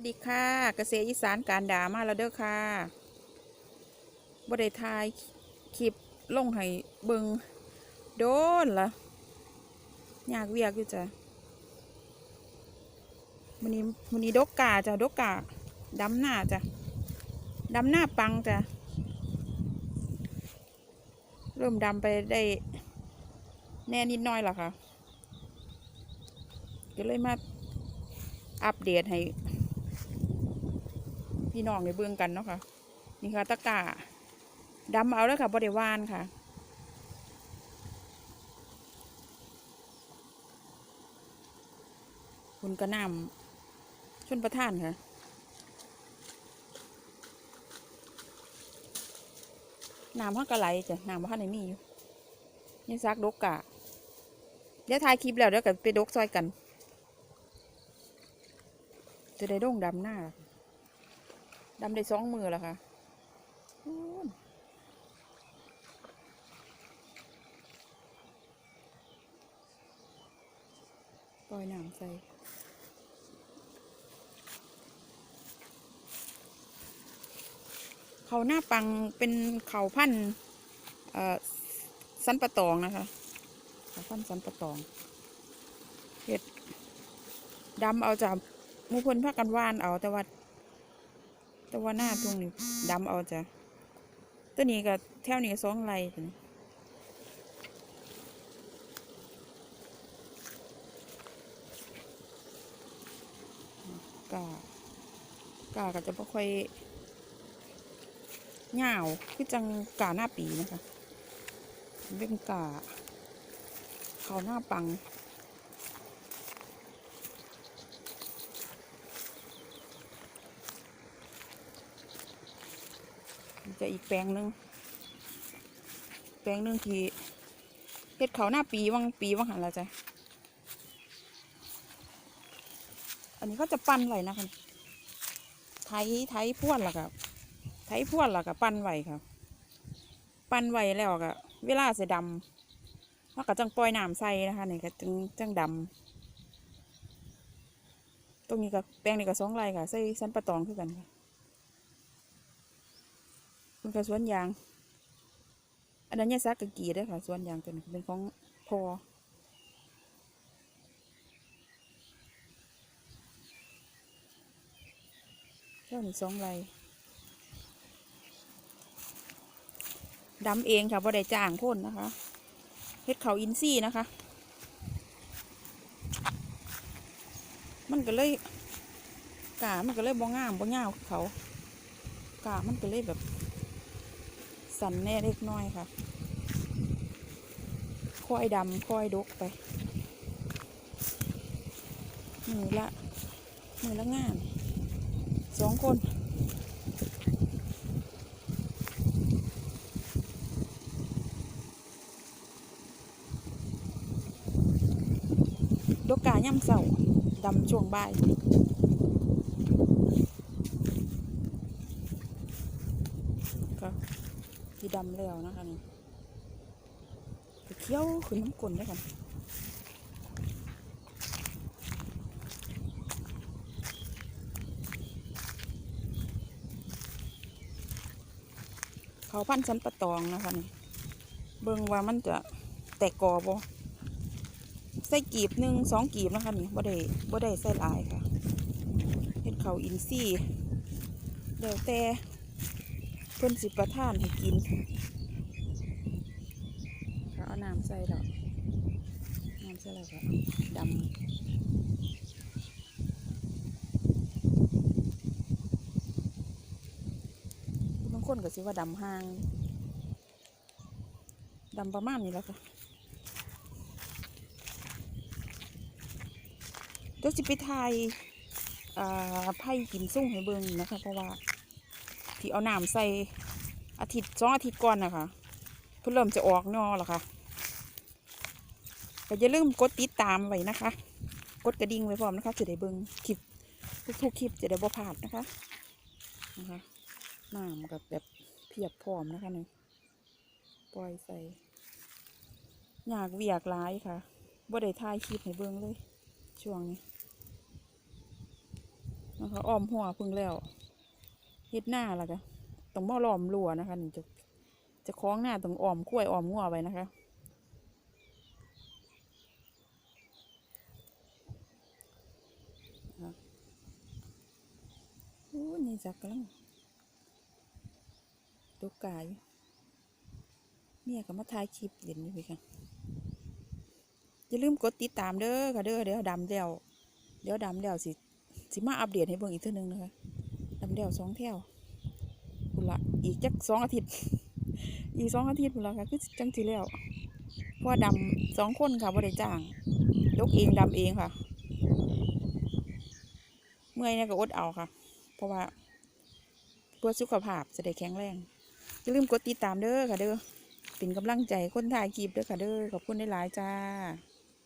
วัสดีค่ะเกษตรอีสานการด่ามาแล้วเด้อค่ะบ่ได้ถ่ายคลิปลงให้เบิงโดนละอยากเวียกอยู่จ้ะมันนี้มันนี้ดกกาจ้ะดกกาดำหน้าจ้ะดำหน้าปังจ้ะเริ่มดำไปได้แน่นิดน้อยละค่ะก็เลยมาอัปเดตให้ พี่น้องในเบื้องกันเนาะค่ะ นี่ค่ะตะกร้าดำเอาแล้วค่ะบริวานค่ะ คุณกระนำชนประทานค่ะน้ำพักกระไหลจ้ะน้ำพักในมีอยู่นี่ซักดกกะเดี๋ยวถ่ายคลิปแล้วเดี๋ยวกันไปดกซอยกัน จะได้โด่งดำหน้า ดำได้สองมือแล้วค่ะปล่อยหน้ำใส่เขาหน้าปังเป็นเขาพันธ์สันปะตองนะคะเขาพันธ์สันปะตองเห็ดดำเอาจากมูพนพักกันว่านเอาแต่ว่า แต่ว่าหน้าตรงนี้ดำเอาจ้ะตัวนี้ก็แถวนี้ก็สองไรจ้ะกากาก็จะไม่ค่อยเหงาคือจังกาหน้าปีนะคะ เป็นกาเขาหน้าปัง จะอีกแปลงหนึ่งแปลงหนึ่งที่เฮ็ดเขาหน้าปีวังปีวังหันละจ้ะอันนี้ก็จะปั้นไว้นะคะไถไถพ่วนล่ะกับไถพ่วนล่ะกับปั้นไว้ครับปั้นไว้แล้วก็เวลาเสดำแล้วก็จังปล่อยน้ำใส่นะคะนี่ก็จังจังดำตรงนี้ก็แปลงนี้ก็สองไรค่ะใส่สันปะตองคือกันค่ะ คุณค่ะสวนยาง อันนั้นเนี่ยซักกะกีได้ค่ะสวนยางตัวนี้เป็นของพอเท่านี้สองไรดำเองค่ะบ่ได้จ้างพ่นนะคะเฮ็ดเขาอินซี่นะคะ มันก็เลยกามันก็เลยบ่งามบ่งาวเขากามันก็เลยแบบ สันแน่เล็กน้อยค่ะ ค่อยดำค่อยดกไป มือละ มือละงานสองคนดกกาย่ำเสาดำช่วงบ่าย ที่ดำแล้วนะคะนี่เคี้ยวขึ้นน้ำกลนด้วยกันเขาพันสันปะตองนะคะนี่เบิ่งว่ามันจะแตกกอบ่ใส่กีบหนึ่งสองกีบนะคะนี่บ่ได้บ่ได้ใส่ลายค่ะเห็ดเขาอินซี่เดี๋ยวแต่ เพิ่นสิประทานให้กินก็เอาน้ำใส่แล้วน้ำใส่แล้วก็ดำบางคนก็สิว่าดำห่างดำประมาณนี้แล้วค่ะเดี๋ยวสิไปทายอ่าไผ่กินสุ่งให้เบิ่งนะคะเพราะว่า ที่เอาน้ำใส่อาทิตย์สองอาทิตย์ก่อนนะคะเพิ่งเริ่มจะออกนอแล้วค่ะก็อย่าลืมกดติดตามไว้นะคะ กดกระดิ่งไว้พร้อมนะคะจะได้เบิ่งคลิปทุกๆคลิปจะได้บ่พลาดนะคะนะคะน้ำกับแบบเพียบพร้อมนะคะนี่ปล่อยใส่อยากเวียกร้ายค่ะบ่ได้ถ่ายคลิปให้เบิ่งเลย ช่วงนี้นะคะอ้อมหัวพึ่งแล้ว เฮ็ดหน้าและก็ต้องมาล้อมรั้วนะคะนี่จะจะคล้องหน้าต้องอ้อมกล้วยอ้อมงัวไว้นะคะอะโอ้นี่จักกำลังตกกายเมียก็มาถ่ายคลิปเล่นอยู่พี่ค่ะอย่าลืมกดติดตามเด้อค่ะเด้อเดี๋ยวดำแล้วเดี๋ยวดำแล้วสิสิมาอัปเดตให้เบิ่งอีกเท่านึงนะคะ ดำเดียวสองแถวพุ่นละอีกจักสองอาทิตย์ อีกสองอาทิตย์พุ่นละค่ะคือจังสิแล้วเพราะว่าดำสองคนค่ะบ่ได้จ้างยกเองดำเองค่ะ เมื่อยเนี่ยก็อดเอาค่ะ เพราะว่าเพื่อสุขภาพจะได้แข็งแรงอย่าลืมกดติดตามเด้อค่ะเด้อเป็นกำลังใจคนถ่ายคลิปเด้อค่ะเด้อขอบคุณหลายจ้า